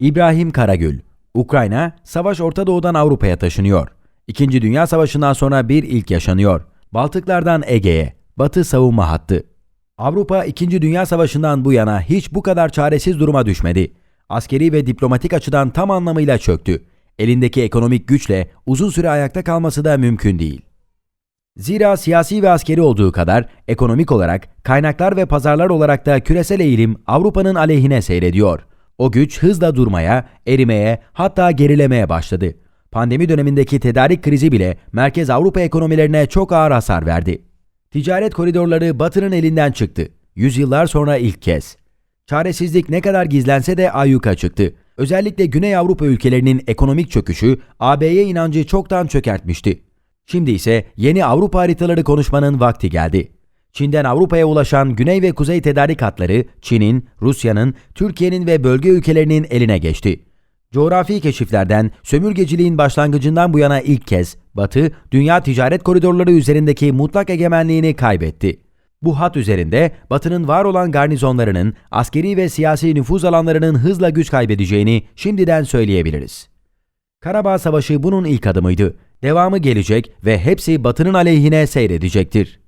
İbrahim Karagül, Ukrayna, savaş Orta Doğu'dan Avrupa'ya taşınıyor. İkinci Dünya Savaşı'ndan sonra bir ilk yaşanıyor. Baltıklardan Ege'ye, Batı savunma hattı. Avrupa 2. Dünya Savaşı'ndan bu yana hiç bu kadar çaresiz duruma düşmedi. Askeri ve diplomatik açıdan tam anlamıyla çöktü. Elindeki ekonomik güçle uzun süre ayakta kalması da mümkün değil. Zira siyasi ve askeri olduğu kadar ekonomik olarak, kaynaklar ve pazarlar olarak da küresel eğilim Avrupa'nın aleyhine seyrediyor. O güç hızla durmaya, erimeye, hatta gerilemeye başladı. Pandemi dönemindeki tedarik krizi bile merkez Avrupa ekonomilerine çok ağır hasar verdi. Ticaret koridorları Batı'nın elinden çıktı. Yüzyıllar sonra ilk kez. Çaresizlik ne kadar gizlense de ayyuka çıktı. Özellikle Güney Avrupa ülkelerinin ekonomik çöküşü AB'ye inancı çoktan çökertmişti. Şimdi ise yeni Avrupa haritaları konuşmanın vakti geldi. Çin'den Avrupa'ya ulaşan güney ve kuzey tedarik hatları Çin'in, Rusya'nın, Türkiye'nin ve bölge ülkelerinin eline geçti. Coğrafi keşiflerden sömürgeciliğin başlangıcından bu yana ilk kez Batı, dünya ticaret koridorları üzerindeki mutlak egemenliğini kaybetti. Bu hat üzerinde Batı'nın var olan garnizonlarının, askeri ve siyasi nüfuz alanlarının hızla güç kaybedeceğini şimdiden söyleyebiliriz. Karabağ Savaşı bunun ilk adımıydı. Devamı gelecek ve hepsi Batı'nın aleyhine seyredecektir.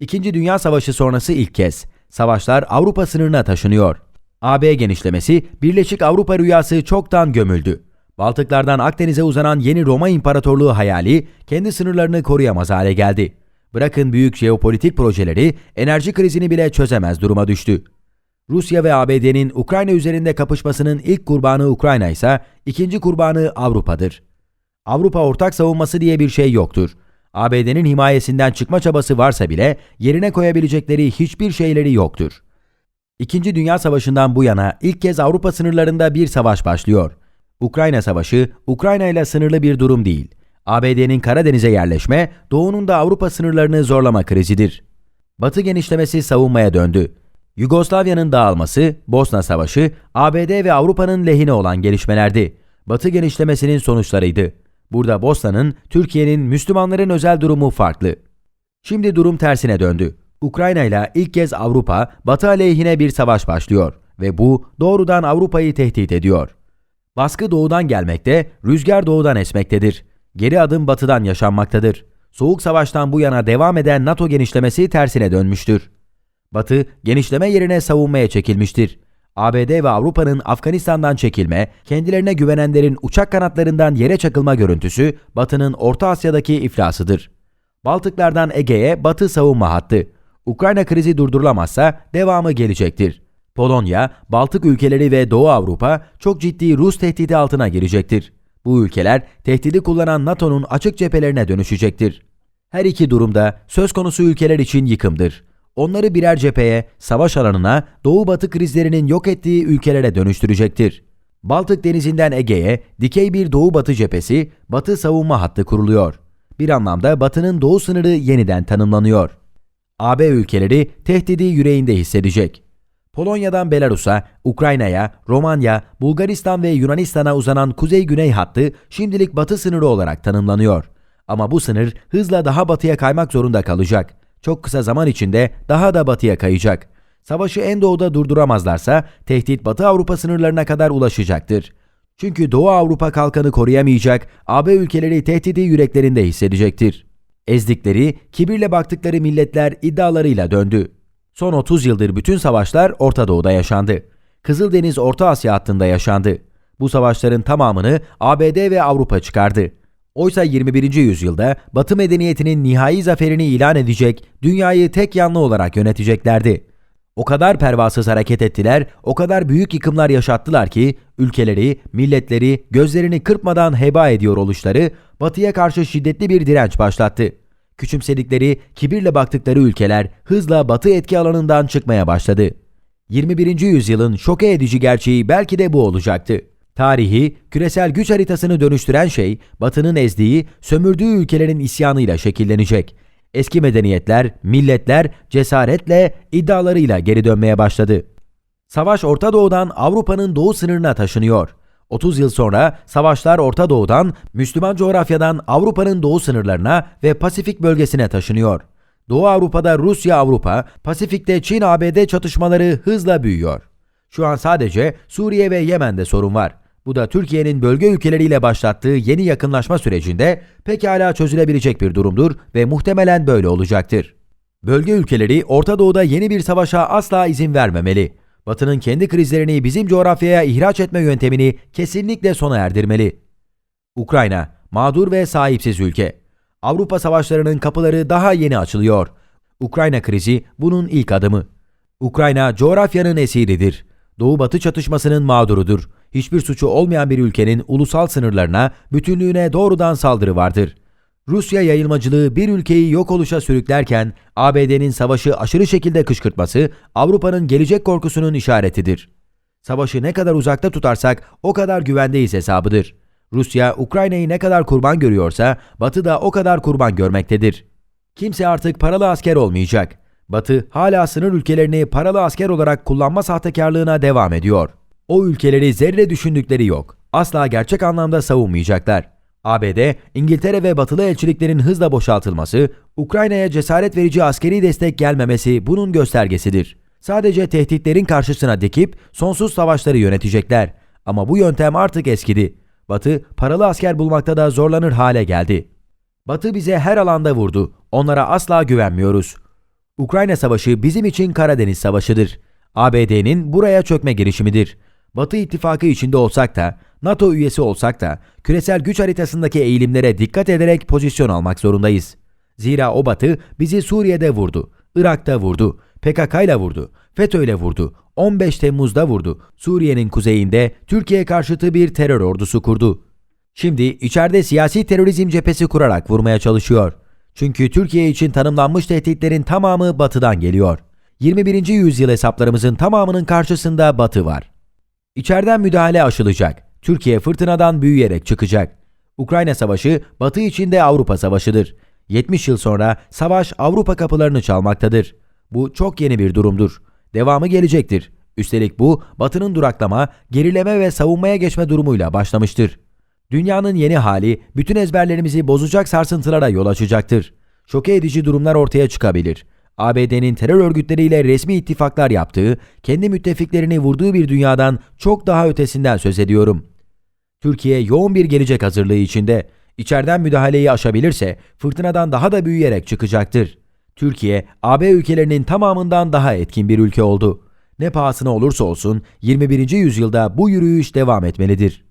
İkinci Dünya Savaşı sonrası ilk kez savaşlar Avrupa sınırına taşınıyor. AB genişlemesi, Birleşik Avrupa rüyası çoktan gömüldü. Baltıklardan Akdeniz'e uzanan yeni Roma İmparatorluğu hayali kendi sınırlarını koruyamaz hale geldi. Bırakın büyük jeopolitik projeleri, enerji krizini bile çözemez duruma düştü. Rusya ve ABD'nin Ukrayna üzerinde kapışmasının ilk kurbanı Ukrayna ise ikinci kurbanı Avrupa'dır. Avrupa ortak savunması diye bir şey yoktur. ABD'nin himayesinden çıkma çabası varsa bile yerine koyabilecekleri hiçbir şeyleri yoktur. İkinci Dünya Savaşı'ndan bu yana ilk kez Avrupa sınırlarında bir savaş başlıyor. Ukrayna Savaşı, Ukrayna ile sınırlı bir durum değil. ABD'nin Karadeniz'e yerleşme, Doğu'nun da Avrupa sınırlarını zorlama krizidir. Batı genişlemesi savunmaya döndü. Yugoslavya'nın dağılması, Bosna Savaşı, ABD ve Avrupa'nın lehine olan gelişmelerdi. Batı genişlemesinin sonuçlarıydı. Burada Bosna'nın, Türkiye'nin, Müslümanların özel durumu farklı. Şimdi durum tersine döndü. Ukrayna ile ilk kez Avrupa, Batı aleyhine bir savaş başlıyor ve bu doğrudan Avrupa'yı tehdit ediyor. Baskı doğudan gelmekte, rüzgar doğudan esmektedir. Geri adım batıdan yaşanmaktadır. Soğuk savaştan bu yana devam eden NATO genişlemesi tersine dönmüştür. Batı, genişleme yerine savunmaya çekilmiştir. ABD ve Avrupa'nın Afganistan'dan çekilme, kendilerine güvenenlerin uçak kanatlarından yere çakılma görüntüsü Batı'nın Orta Asya'daki iflasıdır. Baltıklardan Ege'ye Batı savunma hattı. Ukrayna krizi durdurulamazsa devamı gelecektir. Polonya, Baltık ülkeleri ve Doğu Avrupa çok ciddi Rus tehdidi altına girecektir. Bu ülkeler tehdidi kullanan NATO'nun açık cephelerine dönüşecektir. Her iki durumda söz konusu ülkeler için yıkımdır. Onları birer cepheye, savaş alanına, Doğu-Batı krizlerinin yok ettiği ülkelere dönüştürecektir. Baltık Denizi'nden Ege'ye dikey bir Doğu-Batı cephesi, Batı savunma hattı kuruluyor. Bir anlamda Batı'nın doğu sınırı yeniden tanımlanıyor. AB ülkeleri tehdidi yüreğinde hissedecek. Polonya'dan Belarus'a, Ukrayna'ya, Romanya, Bulgaristan ve Yunanistan'a uzanan kuzey-güney hattı şimdilik batı sınırı olarak tanımlanıyor. Ama bu sınır hızla daha batıya kaymak zorunda kalacak. Çok kısa zaman içinde daha da batıya kayacak. Savaşı en doğuda durduramazlarsa tehdit Batı Avrupa sınırlarına kadar ulaşacaktır. Çünkü Doğu Avrupa kalkanı koruyamayacak, AB ülkeleri tehdidi yüreklerinde hissedecektir. Ezdikleri, kibirle baktıkları milletler iddialarıyla döndü. Son 30 yıldır bütün savaşlar Orta Doğu'da yaşandı. Kızıldeniz Orta Asya hattında yaşandı. Bu savaşların tamamını ABD ve Avrupa çıkardı. Oysa 21. yüzyılda Batı medeniyetinin nihai zaferini ilan edecek, dünyayı tek yanlı olarak yöneteceklerdi. O kadar pervasız hareket ettiler, o kadar büyük yıkımlar yaşattılar ki ülkeleri, milletleri gözlerini kırpmadan heba ediyor oluşları Batı'ya karşı şiddetli bir direnç başlattı. Küçümsedikleri, kibirle baktıkları ülkeler hızla Batı etki alanından çıkmaya başladı. 21. yüzyılın şoke edici gerçeği belki de bu olacaktı. Tarihi, küresel güç haritasını dönüştüren şey, Batı'nın ezdiği, sömürdüğü ülkelerin isyanıyla şekillenecek. Eski medeniyetler, milletler cesaretle, iddialarıyla geri dönmeye başladı. Savaş Orta Doğu'dan Avrupa'nın doğu sınırına taşınıyor. 30 yıl sonra savaşlar Orta Doğu'dan, Müslüman coğrafyadan Avrupa'nın doğu sınırlarına ve Pasifik bölgesine taşınıyor. Doğu Avrupa'da Rusya-Avrupa, Pasifik'te Çin-ABD çatışmaları hızla büyüyor. Şu an sadece Suriye ve Yemen'de sorun var. Bu da Türkiye'nin bölge ülkeleriyle başlattığı yeni yakınlaşma sürecinde pekala çözülebilecek bir durumdur ve muhtemelen böyle olacaktır. Bölge ülkeleri Orta Doğu'da yeni bir savaşa asla izin vermemeli. Batı'nın kendi krizlerini bizim coğrafyaya ihraç etme yöntemini kesinlikle sona erdirmeli. Ukrayna, mağdur ve sahipsiz ülke. Avrupa savaşlarının kapıları daha yeni açılıyor. Ukrayna krizi bunun ilk adımı. Ukrayna coğrafyanın esiridir. Doğu-Batı çatışmasının mağdurudur. Hiçbir suçu olmayan bir ülkenin ulusal sınırlarına, bütünlüğüne doğrudan saldırı vardır. Rusya yayılmacılığı bir ülkeyi yok oluşa sürüklerken ABD'nin savaşı aşırı şekilde kışkırtması Avrupa'nın gelecek korkusunun işaretidir. Savaşı ne kadar uzakta tutarsak o kadar güvendeyiz hesabıdır. Rusya Ukrayna'yı ne kadar kurban görüyorsa Batı da o kadar kurban görmektedir. Kimse artık paralı asker olmayacak. Batı hala sınır ülkelerini paralı asker olarak kullanma sahtekarlığına devam ediyor. O ülkeleri zerre düşündükleri yok. Asla gerçek anlamda savunmayacaklar. ABD, İngiltere ve batılı elçiliklerin hızla boşaltılması, Ukrayna'ya cesaret verici askeri destek gelmemesi bunun göstergesidir. Sadece tehditlerin karşısına dikip sonsuz savaşları yönetecekler. Ama bu yöntem artık eskidi. Batı paralı asker bulmakta da zorlanır hale geldi. Batı bize her alanda vurdu. Onlara asla güvenmiyoruz. Ukrayna Savaşı bizim için Karadeniz Savaşı'dır. ABD'nin buraya çökme girişimidir. Batı ittifakı içinde olsak da, NATO üyesi olsak da küresel güç haritasındaki eğilimlere dikkat ederek pozisyon almak zorundayız. Zira o Batı bizi Suriye'de vurdu, Irak'ta vurdu, PKK ile vurdu, FETÖ ile vurdu, 15 Temmuz'da vurdu. Suriye'nin kuzeyinde Türkiye karşıtı bir terör ordusu kurdu. Şimdi içeride siyasi terörizm cephesi kurarak vurmaya çalışıyor. Çünkü Türkiye için tanımlanmış tehditlerin tamamı batıdan geliyor. 21. yüzyıl hesaplarımızın tamamının karşısında batı var. İçeriden müdahale aşılacak. Türkiye fırtınadan büyüyerek çıkacak. Ukrayna Savaşı Batı içinde Avrupa Savaşı'dır. 70 yıl sonra savaş Avrupa kapılarını çalmaktadır. Bu çok yeni bir durumdur. Devamı gelecektir. Üstelik bu Batı'nın duraklama, gerileme ve savunmaya geçme durumuyla başlamıştır. Dünyanın yeni hali bütün ezberlerimizi bozacak sarsıntılara yol açacaktır. Şoke edici durumlar ortaya çıkabilir. ABD'nin terör örgütleriyle resmi ittifaklar yaptığı, kendi müttefiklerini vurduğu bir dünyadan çok daha ötesinden söz ediyorum. Türkiye yoğun bir gelecek hazırlığı içinde. İçeriden müdahaleyi aşabilirse fırtınadan daha da büyüyerek çıkacaktır. Türkiye, AB ülkelerinin tamamından daha etkin bir ülke oldu. Ne pahasına olursa olsun 21. yüzyılda bu yürüyüş devam etmelidir.